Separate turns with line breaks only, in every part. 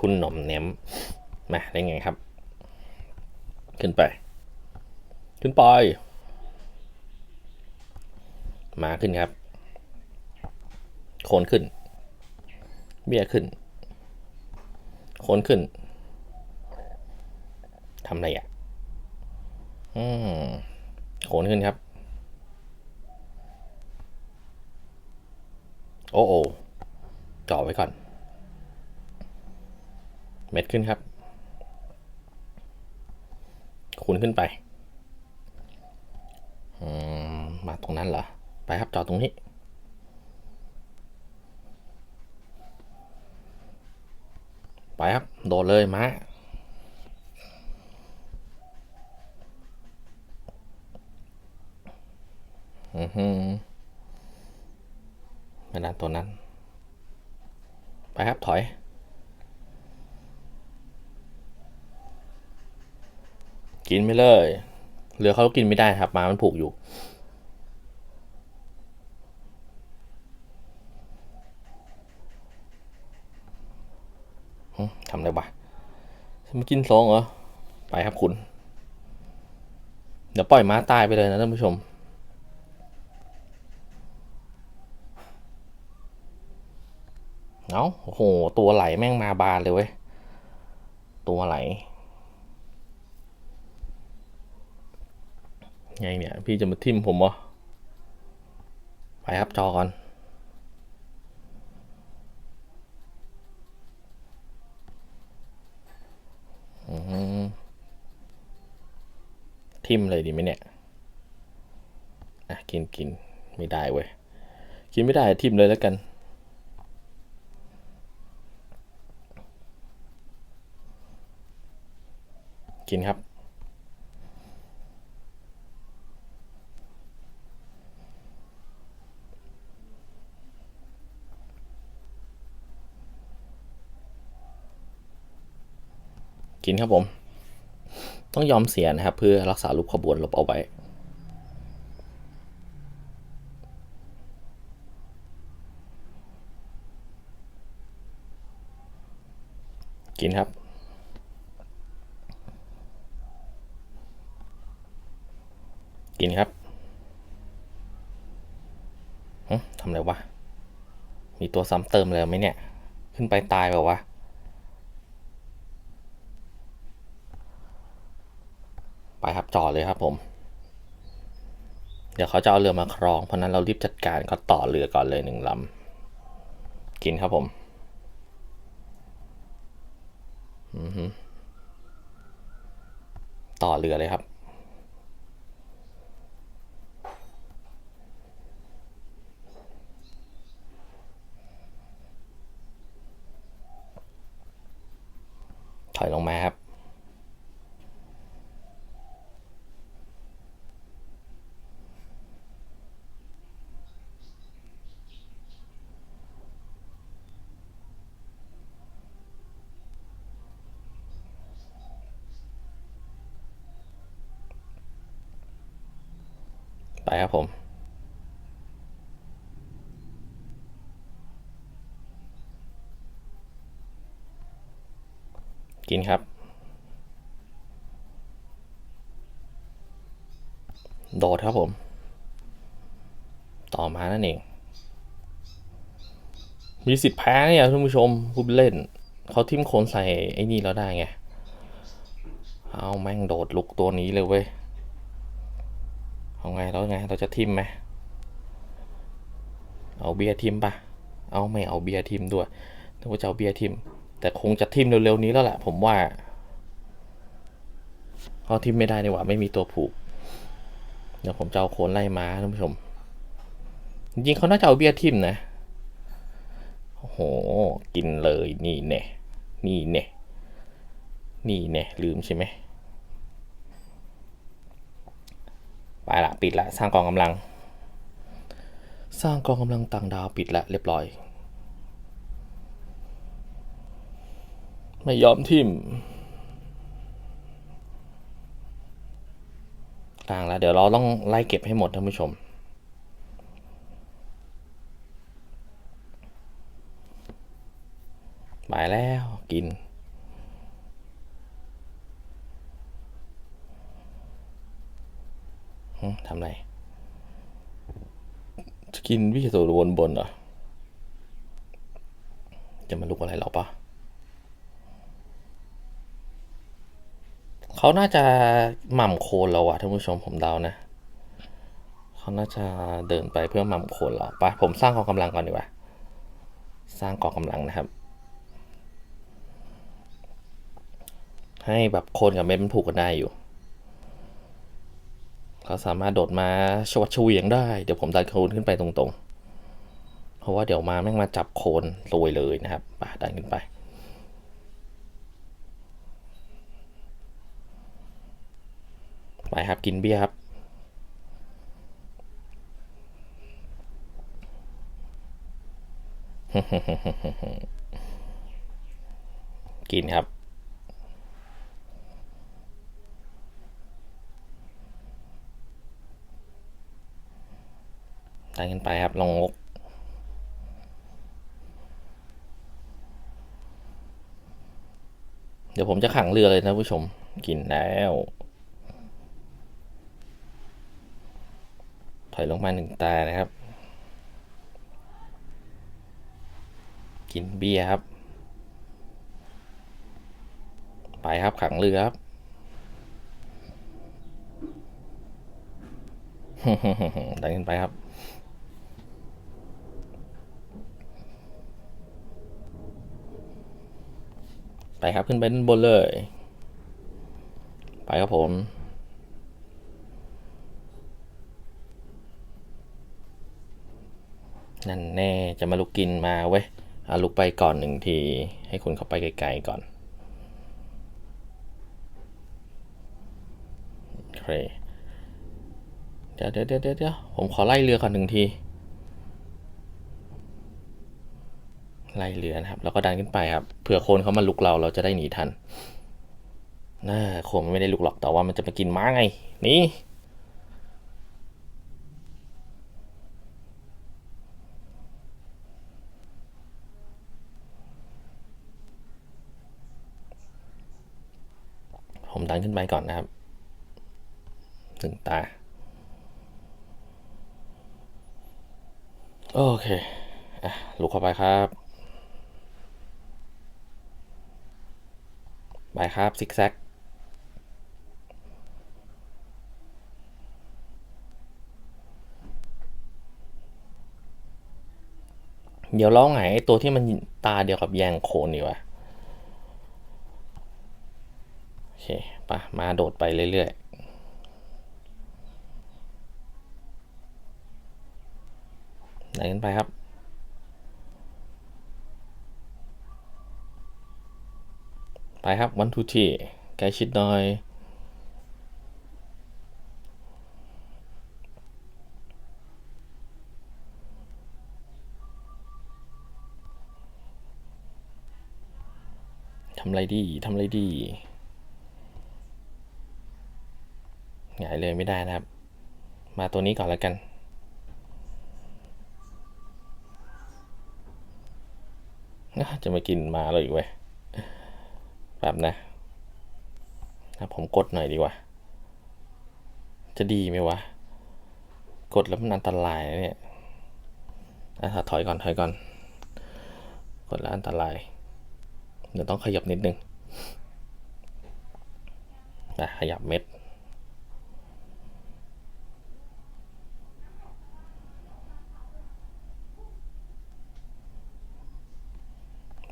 คุณหน่อมแหนมมาได้ไงครับ ขึ้นไป ขึ้นไป มาขึ้นครับ โคนขึ้น เบี้ยขึ้น โคนขึ้นทำอะไรอะ อืมโคนขึ้นครับ โอ้โอจ่อไว้ก่อน เม็ดขึ้นครับ คูณขึ้นไปอมาตรงนั้นเหรอ ไปครับจอดตรงนี้ ไปครับ โดดเลยมาอือหือไม่นานตัวนั้น ไปครับ ถอย กินไปเลยเรือเขากินไม่ได้ครับม้ามันผูกอยู่ ทำอะไรวะจะมากินสองเหรอ ไปครับคุณ เดี๋ยวปล่อยม้าตายไปเลยนะท่านผู้ชม เอาโอ้โห ตัวไหลแม่งมาบานเลยเว้ย ตัวไหล ไงเนี่ย พี่จะมาทิมผมเหรอ ไปครับจอก่อนอทิมเลยดีไหมเนี่ยอะกินกินไม่ได้เว้ย กินไม่ได้ทิมเลยแล้วกันกินครับ ครับผม ต้องยอมเสียนะครับ เพื่อรักษารูปขบวนลบเอาไว้กินครับ กินครับทำอะไรวะ มีตัวซ้ำเติมเลยไหมเนี่ย ขึ้นไปตายเปล่าวะ ไป ครับจอดเลยครับผม เดี๋ยวเขาจะเอาเรือมาครอง เพราะนั้นเรารีบจัดการเขาต่อเรือก่อนเลยหนึ่งลำกินครับผมต่อเรือเลยครับ ถอยลงมาครับ ครับผม กินครับ โดดครับผม ต่อมานั่นเอง มีสิทธิ์แพ้เนี่ยท่านผู้ชมผู้เล่น เขาทิมโคนใส่ไอ้นี่แล้วได้ไง เอาแม่งโดดลุกตัวนี้เลยเว้ย ไงแล้วไงเราจะทิมไหมเอาเบียร์ทิมปะเอาไม่เอาเบียร์ทิมด้วยนึกว่าจะเอาเบียร์ทิม แต่คงจะทิมเร็วๆนี้แล้วแหละผมว่าเขาทิมไม่ได้นี่หว่าไม่มีตัวผูกเดี๋ยวผมจะเอาโคนไล่ม้าท่านผู้ชม จริงเขาน่าจะเอาเบียร์ทิมนะโอ้โหกินเลยนี่แน่นี่แน่นี่แน่ลืมใช่ไหม ไปิดละสร้างกองกำลัง สร้างกองกำลังต่างดาวปิดละเรียบร้อย ไม่ยอมทิมกลางแล้วเดี๋ยวเราต้องไล่เก็บให้หมดท่านผู้ชมไปแล้วกิน ทำไรจะกินวิสูบนบนเหรอ จะมาลุกอะไรหรอปะเขาน่าจะหม่ำโคนเราอะท่านผู้ชมผมเดานะ เขาน่าจะเดินไปเพื่อหม่ำโคนเราไปะผมสร้างกองกำลังก่อนดีกว่า สร้างกองกำลังนะครับ ให้แบบโคนกับเม็ดมันผูกกันได้อยู่ เขาสามารถโดดมาชวัดเฉวียงได้ เดี๋ยวผมดันโคนขึ้นไปตรงๆ เพราะว่าเดี๋ยวมาแม่งมาจับโคนโรยเลยนะครับไปดันขึ้นไป ไปครับกินเบียร์ครับกินครับ ตายกันไปครับ ลงงกเดี๋ยวผมจะขังเรือเลยนะผู้ชม กินแล้ว ถอยลงมาหนึ่งตานะครับ กินเบียร์ครับ ไปครับขังเรือครับดันขึ้นไปครับ ไปครับขึ้นไปด้านบนเลย ไปครับผม นั่นแน่จะมาลุกกินมาเว้ยเอาลุกไปก่อนหนึ่งที ให้คุณเข้าไปไกลๆก่อนโอเคเดี๋ยวเดี๋ยวเดี๋ยวเดี๋ยวผมขอไล่เรือก่อนหนึ่งที ไล่เรือนะครับ แล้วก็ดันขึ้นไปครับ เผื่อโคนเขามาลุกเราเราจะได้หนีทันน่าโคนมันไม่ได้ลุกหรอกแต่ว่ามันจะมากินม้าไง นี่ผมดันขึ้นไปก่อนนะครับหนึ่งตา โอเค อะลุกเข้าไปครับ ไปครับซิกแซกเดี๋ยวเราไงไอตัวที่มันตาเดียวกับแยงโคนดีกว่าโอเคปะมาโดดไปเรื่อยๆไหนกันไปครับ ไปครับวันทูทีใกล้ชิดหน่อย ทำไรดี ทำไรดีหงายเลยไม่ได้นะครับ มาตัวนี้ก่อนแล้วกันจะมากินมาเลยอีกเว้ย แบบนะนะผมกดหน่อยดีกว่า จะดีไหมวะ กดแล้วมันอันตรายนะเนี่ยอะถอยก่อนถอยก่อน กดแล้วอันตราย เดี๋ยวต้องขยับนิดนึงนะขยับเม็ด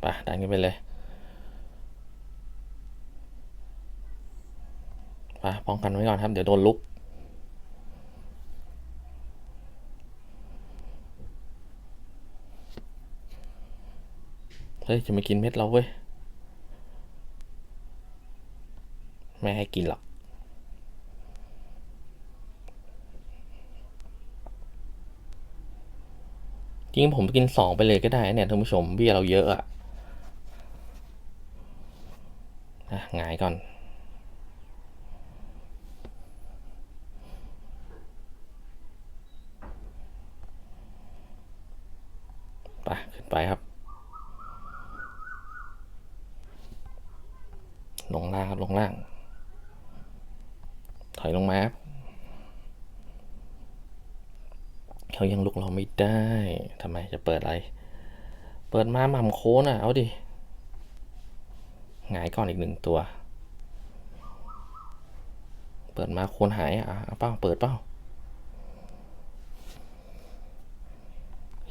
ไปดันกันไปเลยไป้องกันไว้ก่อนครับ เดี๋ยวโดนลุก เฮ้ย จะมากินเม็ดเราเว้ย ไม่ให้กินหรอกจริงผมกินสองไปเลยก็ได้เนี่ยท่านผู้ชมเบี้ยเราเยอะอะอะหงายก่อน ไป ขึ้นไปครับ ลงล่างครับ ลงล่าง ถ อยลงมาครับเขายังลุกเราไม่ได้ทำไมจะเปิดอะไร เปิดมาหม่ำโค้นอะ เอาดิหงายก่อนอีกหนึ่งตัว เปิดมาโคนหายอะเป้าเปิดเป้า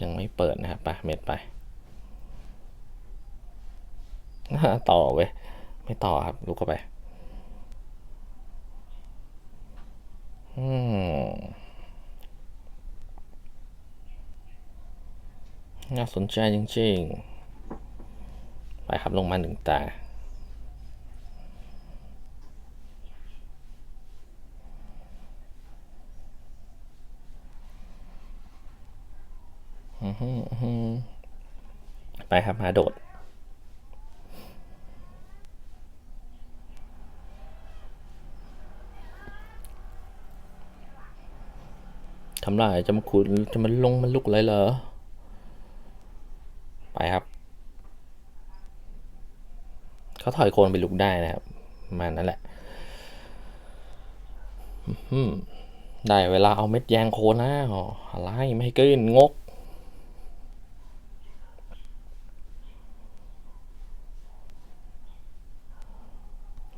ยังไม่เปิดนะครับไปเม็ดไปต่อเว้ย ไม่ต่อครับลุกเข้าไป อืม น่าสนใจจริงๆ ไปครับลงมาหนึ่งตา ไปครับมาโดด ทำไรจะมาขุดจะมาลงมันลุกอะไรเหรอ ไปครับ เขาถอยโคนไปลุกได้นะครับ มานั้นแหละได้เวลาเอาเม็ดแยงโคนแล้วอะไรไม่กินงก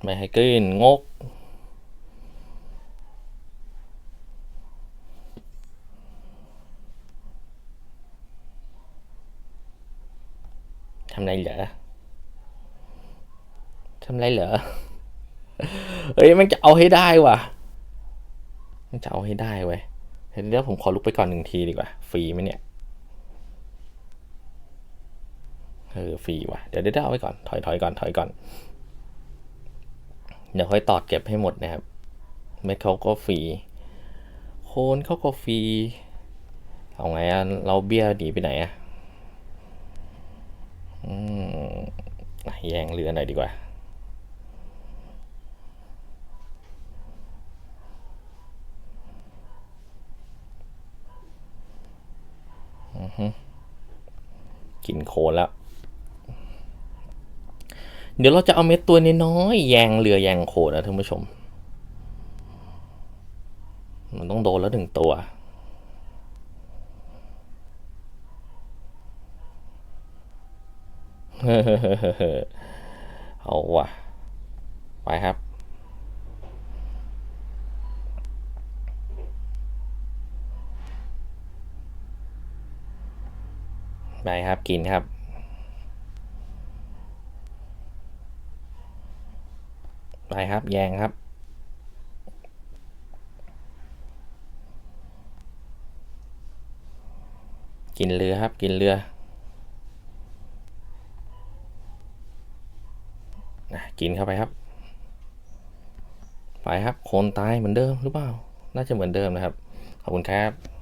ไม่ให้กินงก ทำไรเหรอ ทำไรเหรอเฮ้ยมันจะเอาให้ได้ว่ะ มันจะเอาให้ได้เว้ยเดี๋ยวผมขอลุกไปก่อนหนึ่งทีดีกว่า ฟรีไหมเนี่ยเออฟรีว่ะ เดี๋ยวเดี๋ยวเอาไว้ก่อน ถอยถอยก่อน ถอยก่อน เดี๋ยวค่อยตอดเก็บให้หมดนะครับ เม็ดเขาก็ฟรี โคนเขาก็ฟรี เอาไงอะเราเบี้ยหนีไปไหนอะอืมแยงเรือหน่อยดีกว่า อือฮึ กินโคนแล้ว เดี๋ยวเราจะเอาเม็ดตัวน้อยๆแยงเรือแยงโคนนะท่านผู้ชม มันต้องโดนแล้วหนึ่งตัวเอาว่ะ ไปครับ ไปครับกินครับ ไปครับแยงครับ กินเรือครับกินเรืออะกินเข้าไปครับ ไปครับโคนตายเหมือนเดิมหรือเปล่า น่าจะเหมือนเดิมนะครับ ขอบคุณครับ